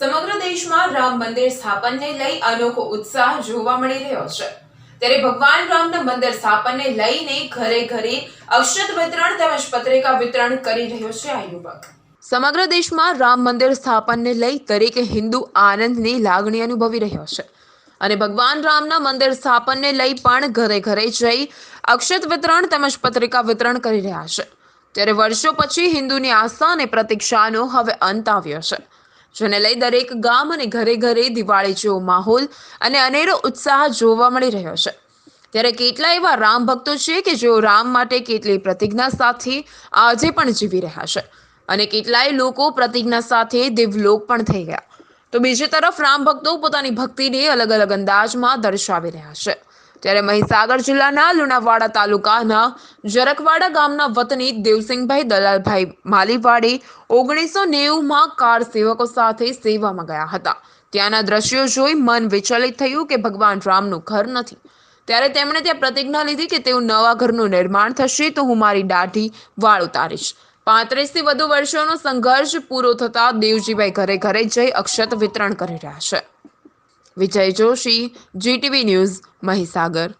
સમગ્ર દેશમાં રામ મંદિર સ્થાપનને લઈ અનોખો ઉત્સાહ જોવા મળી રહ્યો છે. ત્યારે ભગવાન રામના મંદિર સ્થાપનને લઈને ઘરે ઘરે અક્ષત વિતરણ તેમજ પત્રિકા વિતરણ કરી રહ્યો છે આ યુવક. સમગ્ર દેશમાં રામ મંદિર સ્થાપનને લઈ દરેક હિન્દુ આનંદની લાગણી અનુભવી રહ્યો છે. અને ભગવાન રામના મંદિર સ્થાપનને લઈ પણ ઘરે ઘરે જઈ અક્ષત વિતરણ તેમજ પત્રિકા વિતરણ કરી રહ્યા છે. ત્યારે વર્ષો પછી હિન્દુની આસ્થા અને પ્રતીક્ષાનો હવે અંત આવ્યો છે. જેને લઈ દરેક ગામ અને ઘરે ઘરે દિવાળી જેવો માહોલ અને અનેરો ઉત્સાહ જોવા મળી રહ્યો છે. ત્યારે કેટલા એવા રામ ભક્તો છે કે જેઓ રામ માટે કેટલી પ્રતિજ્ઞા સાથે આજે પણ જીવી રહ્યા છે અને કેટલાય લોકો પ્રતિજ્ઞા સાથે દેવલોક પણ થઈ ગયા. તો બીજી તરફ રામ ભક્તો પોતાની ભક્તિને અલગ અલગ અંદાજમાં દર્શાવી રહ્યા છે. ત્યારે મહીસાગર જિલ્લાના લુણાવાડા તાલુકાના જરકવાડા ગામના વતની દેવસિંહભાઈ દલાલભાઈ માલીવાડી ઓગણીસો નેવુંમાં કાર સેવકો સાથે સેવામાં ગયા હતા. ત્યાંના દ્રશ્યો જોઈ મન વિચલિત થયું કે ભગવાન રામનું ઘર નથી. ત્યારે તેમણે ત્યાં પ્રતિજ્ઞા લીધી કે તેવું નવા ઘરનું નિર્માણ થશે તો હું મારી દાઢી વાળ ઉતારીશ. પાંત્રીસથી વધુ વર્ષોનો સંઘર્ષ પૂરો થતા દેવજીભાઈ ઘરે ઘરે જઈ અક્ષત વિતરણ કરી રહ્યા છે. Vijay Joshi GTV news Mahisagar.